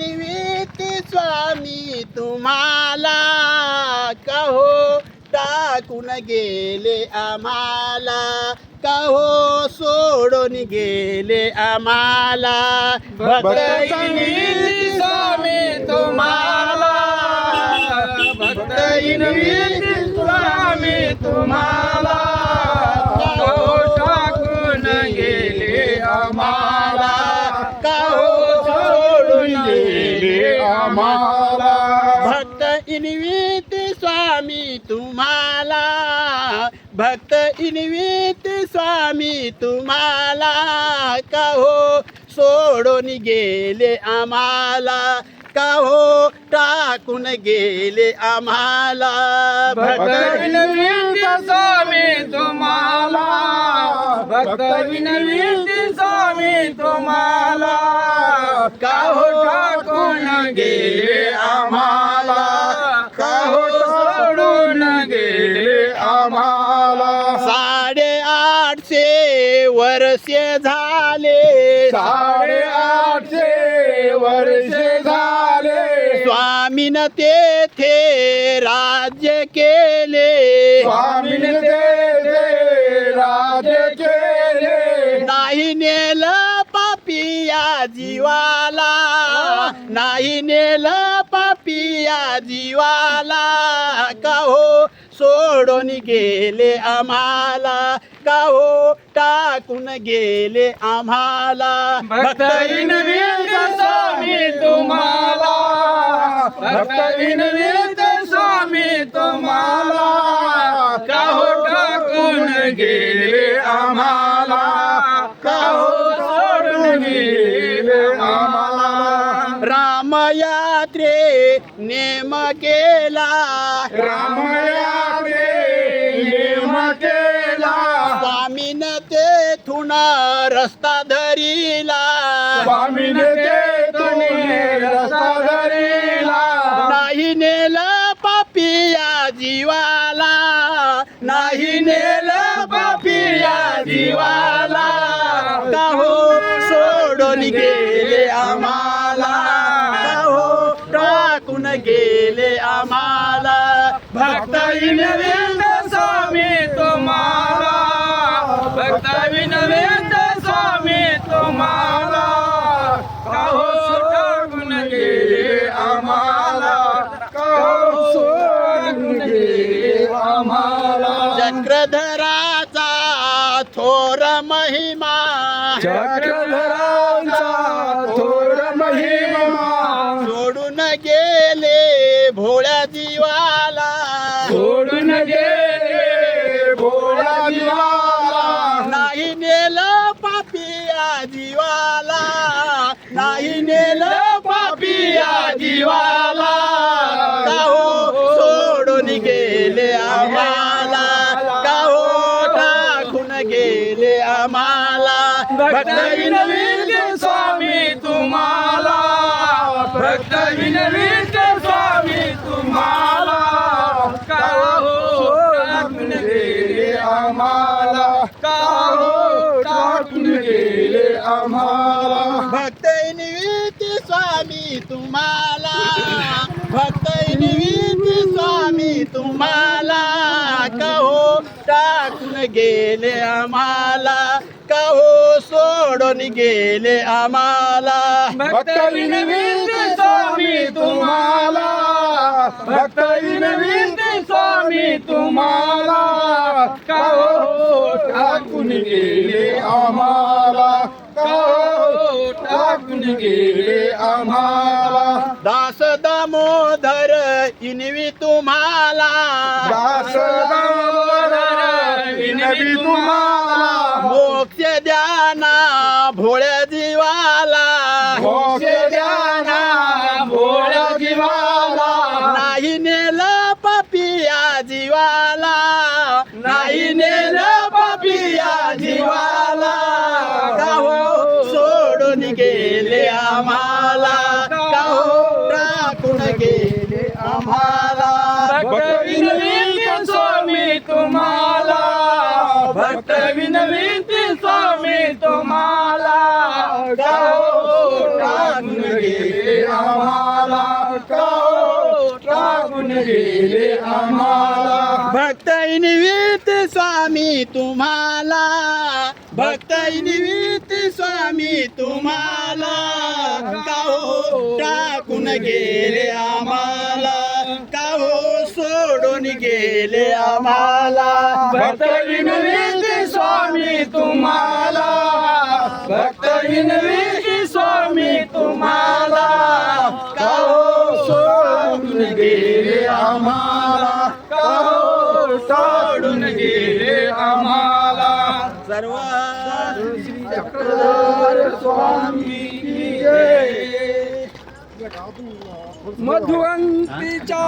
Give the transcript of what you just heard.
विनविती स्वामी तुम्हाला कहो टाकून गेले आम्हाला. कहो सोडून गेले आम्हाला. भक्त स्वामी तुम्हाला. भक्त स्वामी तुम्हाला. इनविती स्वामी तुम्हाला भक्त इनविती स्वामी तुम्हाला कहो सोडून गेले आम्हाला कहो टाकून गेले आम्हाला? भक्त विनविती स्वामी तुम्हाला भक्त विनविती स्वामी तुम्हाला. काहो टाकून गेले आम्हाला. काहो सोडून गेले आम्हाला. साडे आठशे वर्षे झाले. साडे आठशे वर्षे झाले. स्वामीन तेथे राज्य केले. स्वामीने ते राज केले. नेलं पापिया जीवाला. नाही नेलं पापिया जीवाला. काहो सोडून गेले आम्हाला? काहो टाकून गेले आम्हाला? भक्त स्वामी तुम्हाला? भक्त रामयात्रे नेम केला. रामयात्रे नेम केला. स्वामीन तेथून रस्ता धरिला. स्वामीने ते तुम्ही रस्ता धरिला. नाही नेलं पापिया जीवाला. नाही नेलं पापिया जीवाला. काहो सोडून गेले आम्हाला आम्हाला. भक्त विनविंद स्वामी तुम्हाला. भक्त विनविंद स्वामी तुम्हाला. काहो सोडून गेले आम्हाला. काहो सोडून गेले आम्हाला. चक्रधराचा थोर महिमा. चक्रधरांचा थोर महिमा. सोडून गेले सोडून गेले भोळा जीवाला. नाही नेलं पापिया जीवाला नाही नेलं पापिया जीवाला काहो सोडून गेले आम्हाला? काहो टाकून गेले आम्हाला? भक्त विनवित स्वामी तुम्हाला. भक्त विनवित स्वामी तुम्हाला काहो टाकून आम्हाला काहो टाकून गेले आम्हाला. भक्त निविती स्वामी तुम्हाला. भक्त निविती स्वामी तुम्हाला. कहो टाकून गेले आम्हाला. कहो सोडून गेले आम्हाला. भक्त विनवित स्वामी तुम्हाला. भक्त विनवित स्वामी तुम्हाला. काहो टाकून गेले आम्हाला. काहो टाकून गेले आम्हाला. दास दामोदर इनवी तुम्हाला. दास दामोदर विनवी तुम्हाला. मोक्ष द्याना भोळ्या नाही नेलं पापिया जीवाला काहो सोडून गेले आम्हाला. काहो टाकून गेले आम्हाला. भक्त स्वामी तुम्हाला. भक्त विनवित स्वामी तुम्हाला. गाओ टाकून गेले आम्हाला. का हो? टाकून गेले आम्हाला. भक्तैनिवीत स्वामी तुम्हाला भक्तैनिवीत स्वामी तुम्हाला. काहो टाकून गेले आम्हाला काहो सोडून गेले आम्हाला. भक्त निमित्त स्वामी तुम्हाला भक्त निमित्त स्वामी तुम्हाला. काहो सोडून गेले आम्हाला. केले आम्हाला. सर्व स्वामी मधुवंतीच्या